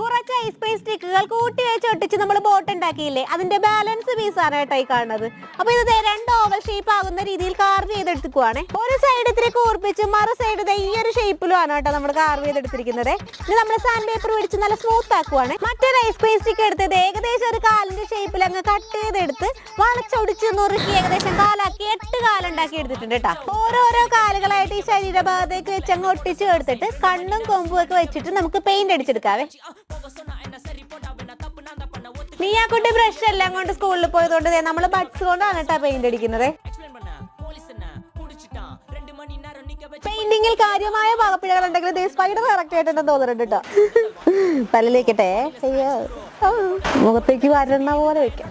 കുറച്ച് ice cream സ്റ്റിക്കുകൾ കൂട്ടി വെച്ച് ഒട്ടിച്ച് നമ്മൾ ബോട്ട് ഉണ്ടാക്കിയില്ലേ അതിന്റെ ബാലൻസ് പീസ് ആണ് കേട്ടോ ഈ കാണുന്നത്. അപ്പൊ ഇത് രണ്ട് ഓവൽ ഷേപ്പ് ആകുന്ന രീതിയിൽ കാർവ് ചെയ്തെടുക്കുവാണ് ഒരു സൈഡ് ഇത്തിരി കൂർപ്പിച്ച് മറു സൈഡ് ഈ ഒരു ഷേപ്പിലും ആണ് കേട്ടോ നമ്മൾ കാർവ് ചെയ്തെടുത്തിരിക്കുന്നത്. ഇനി നമ്മൾ സാൻഡ് പേപ്പർ പിടിച്ച് നല്ല സ്മൂത്ത് ആക്കുവാണ്. മറ്റൊരു ഐസ് ക്രീം സ്റ്റിക്ക് എടുത്തത് ഏകദേശം ഒരു കാലിന്റെ ഷേപ്പിൽ അങ്ങ് കട്ട് ചെയ്തെടുത്ത് വളച്ചൊടിച്ച് നുറുക്കി ഏകദേശം കാലാക്കി എട്ട് കാലുണ്ടാക്കി എടുത്തിട്ടുണ്ട് കേട്ടോ. ഓരോരോ കാലുകളായിട്ട് ഈ ശരീരഭാഗത്തേക്ക് വെച്ച് അങ്ങ് ഒട്ടിച്ച് എടുത്തിട്ട് കണ്ണും കൊമ്പും ഒക്കെ വെച്ചിട്ട് നമുക്ക് പെയിന്റ് അടിച്ചെടുക്കാവേ. നീ ആ കുട്ടി ബ്രഷ് എല്ലാം കൊണ്ട് സ്കൂളിൽ പോയതുകൊണ്ട് ദേ നമ്മൾ ബഡ്സ് കൊണ്ടാണ് കേട്ടോ പെയിന്റ് അടിക്കുന്നത്. പെയിന്റിങ്ങിൽ കാര്യമായ പാകപ്പിഴകൾ ഉണ്ടെങ്കിൽ സ്പൈഡർ കറക്റ്റ് ആയിട്ടുണ്ടെന്ന് തോന്നുന്നുണ്ട് കേട്ടോ തലയിലേക്കട്ടെ മുഖത്തേക്ക് വരണ പോലെ വെക്കാം?